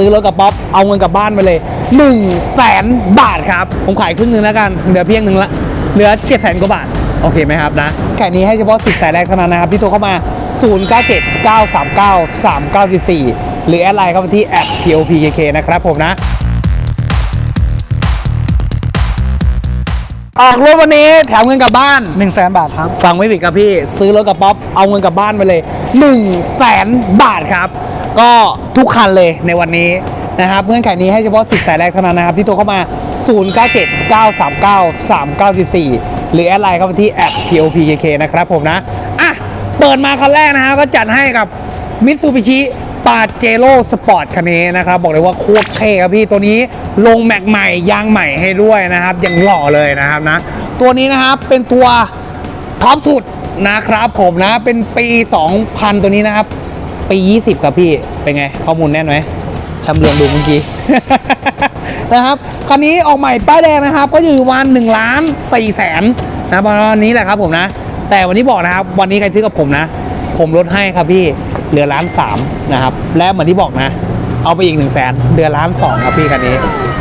ซื้อรถกับป๊อปเอาเงินกลับบ้านไปเลย1นึ่งแสนบาทครับ ผมขายครึ่งหนึ่งแล้วกัน เหลือเพียงหนึ่งละ เหลือ7จ็ดแสนกว่าบาท โอเคไหมครับนะแค่นี้ให้เฉพาะสิบสายแรกเท่านั้นนะครับ ที่โทรเข้ามา 0 9 7 9 3 9 3 9 4 4 หรือแอดไลน์เข้ามาที่แอด POPKK นะครับผมนะ ออกรถวันนี้แถมเงินกลับบ้าน1 0 0 0 0แสนบาทครับ ฟังไม่ผิดครับพี่ ซื้อรถกับป๊อปเอาเงินกลับบ้านไปเลย1นึ่งแสนบาทครับ ก็ทุกคันเลยในวันนี้นะครับเงื่อนไขนี้ให้เฉพาะสิบสายแรกเท่านั้นนะครับ ที่โทรเข้ามา 0 9 7 9 3 9 3 9 4 4 หรือแอดไลน์เข้ามาที่แอด POPKK นะครับผมนะ อะ เปิดมาคันแรกนะฮะก็จัดให้กับมิตซูบิชิปาเจโร่สปอร์ตคันนี้นะครับ บอกเลยว่าโคตรเท่ครับพี่ตัวนี้ลงแม็กใหม่ยางใหม่ให้ด้วยนะครับยังหล่อเลยนะครับนะ ตัวนี้นะครับเป็นตัวท็อปสุดนะครับผมนะเป็นปี 2000 ตัวนี้นะครับ ปี20 ครับพี่ เป็นไง ข้อมูลแน่นไหมชำเลืองดูเมื่อกี้ นะครับคันนี้ออกใหม่ป้ายแดงนะครับ ก็อยู่วัน1ล้าน4แสนนะประมาณนี้แหละครับผมนะ แต่วันนี้บอกนะครับ วันนี้ใครซื้อกับผมนะ ผมลดให้ครับพี่เหลือล้านสามนะครับ และเหมือนที่บอกนะ เอาไปอีก1นึ่งแสนเดือนล้านสองครับพี่คันนี้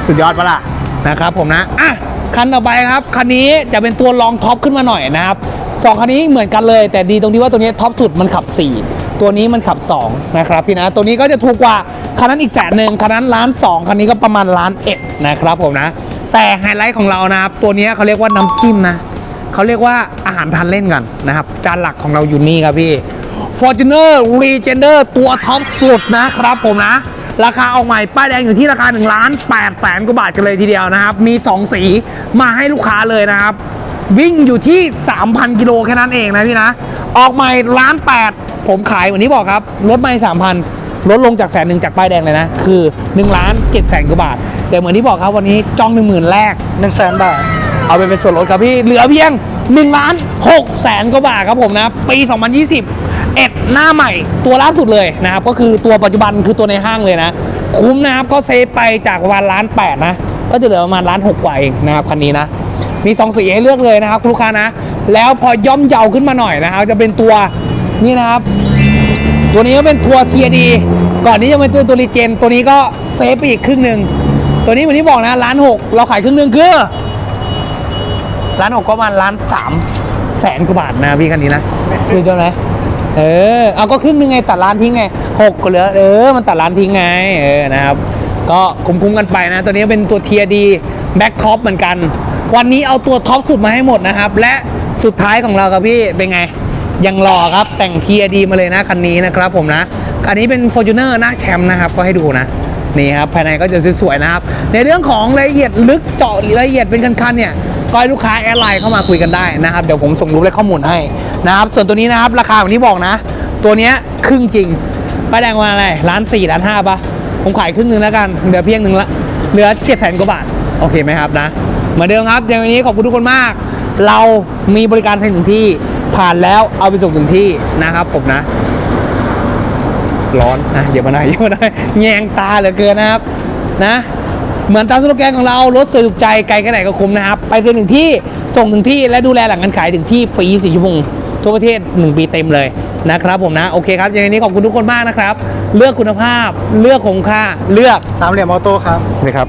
สุดยอดปะล่ะนะครับ ผมนะอะคันต่อไปครับคันนี้จะเป็นตัวรองท็อปขึ้นมาหน่อยนะครับสองคันนี้เหมือนกันเลย แต่ดีตรงที่ว่าตัวนี้ท็อปสุดมันขับ4 ตัวนี้มันขับ 2 นะครับพี่นะตัวนี้ก็จะถูกกว่าคันนั้นอีกแสนหนึ่งคันนั้นล้านสองคันนี้ก็ประมาณล้านเอ็ดนะครับผมนะ แต่ไฮไลท์ของเรานะครับตัวนี้เขาเรียกว่าน้ำจิ้มนะเขาเรียกว่าอาหารทานเล่นกันนะครับจานหลักของเราอยู่นี่ครับพี่ Fortuner Legender ตัวท็อปสุดนะครับผมนะ ราคาออกใหม่ป้ายแดงอยู่ที่ราคา1ล้าน8แสนกว่าบาทกันเลยทีเดียวนะครับ มี 2 สีมาให้ลูกค้าเลยนะครับ วิ่งอยู่ที่ 3,000 กิโลแค่นั้นเองนะพี่นะ ออกใหม่ล้าน8 ผมขายเหมือนที่บอกครับลดมา3,000ลดลงจากแสนหนึ่งจากป้ายแดงเลยนะ คือ1ล้าน7แสนกว่าบาท แต่เหมือนที่บอกครับวันนี้จอง 1 0,000 แรก1 0 0 0 0แสนบาท เอาไปเป็นส่วนลดครับพี่ เหลือเพียง1ล้าน6แสนกว่าบาทครับผมนะ ปี 2020 เอ็ดหน้าใหม่ตัวล่าสุดเลยนะครับ ก็คือตัวปัจจุบันคือตัวในห้างเลยนะ คุ้มนะครับ ก็เซฟไปจากประมาณล้านแปดนะ ก็จะเหลือประมาณล้านหกกว่าเองนะครับคันนี้นะมี2สีให้เลือกเลยนะครับคุณลูกค้านะ แล้วพอย่อมเยาขึ้นมาหน่อยนะครับจะเป็นตัว นี่นะครับ ตัวนี้ก็เป็นตัวร์เทียดีก่อนนี้จะเป็นตัวตัวรีเจน ตัวนี้ก็เซฟไปอีกครึ่งหนึ่งตัวนี้เหมือนที่บอกนะล้านหกเราขายครึ่งหนึ่งคือร้านหกก็ประมาณร้านสามแสนกว่าบาทนะพี่คันนี้นะซื้อได้ไหมเออเอาก็ครึ่งหนึงไงตัดร้านทิ้งไงหกก็เหลือเออมันตัดร้านทิ้งไงเออนะครับก็คุ้มๆกันไปนะ ตัวนี้เป็นตัวเทียดีแบ็คท็อปเหมือนกัน วันนี้เอาตัวท็อปสุดมาให้หมดนะครับ และสุดท้ายของเราครับพี่เป็นไง ยังรอครับแต่งเทียดีมาเลยนะคันนี้นะครับผมนะ อันนี้เป็น f o r t u n e r หน้าแชมป์นะครับก็ให้ดูนะนี่ครับภายในก็จะสวยๆนะครับ ในเรื่องของรายละเอียดลึกเจาะรายละเอียดเป็นคันๆเนี่ยก็ให้ลูกค้าแอดไลน์เข้ามาคุยกันได้นะครับ เดี๋ยวผมส่งรูปและข้อมูลให้นะครับส่วนตัวนี้นะครับราคาแบบนี้บอกนะ ตัวเนี้ยครึ่งจริงป้ายแดงมาอะไรล้านสี่ล้านห้าปะผมขายครึ่งหนึ่งแล้วกันเหลือเพียงหนึ่งละเหลือเจ็ดแสนกว่าบาทโอเคไหมครับนะเหมือนเดิมครับอย่างวันนี้ขอบคุณทุกคนมาก เรามีบริการให้ถึงที่ ผ่านแล้วเอาไปส่งถึงที่นะครับผมนะ ร้อนนะอย่ามาหน่อยอย่ามาหน่อยแยงตาเหลือเกินนะครับนะ เหมือนตามสโลแกนของเรารถสวยถูกใจไกลแค่ไหนก็คุ้มนะครับ ไปเซ็นถึงที่ส่งถึงที่และดูแลหลังการขายถึงที่ฟรีสี่ชั่วโมงทั่วประเทศ 1 ปีเต็มเลยนะครับผมนะโอเคครับอย่างนี้ขอบคุณทุกคนมากนะครับ เลือกคุณภาพเลือกคงค่าเลือกสามเหลี่ยมออโต้ครับนะครับ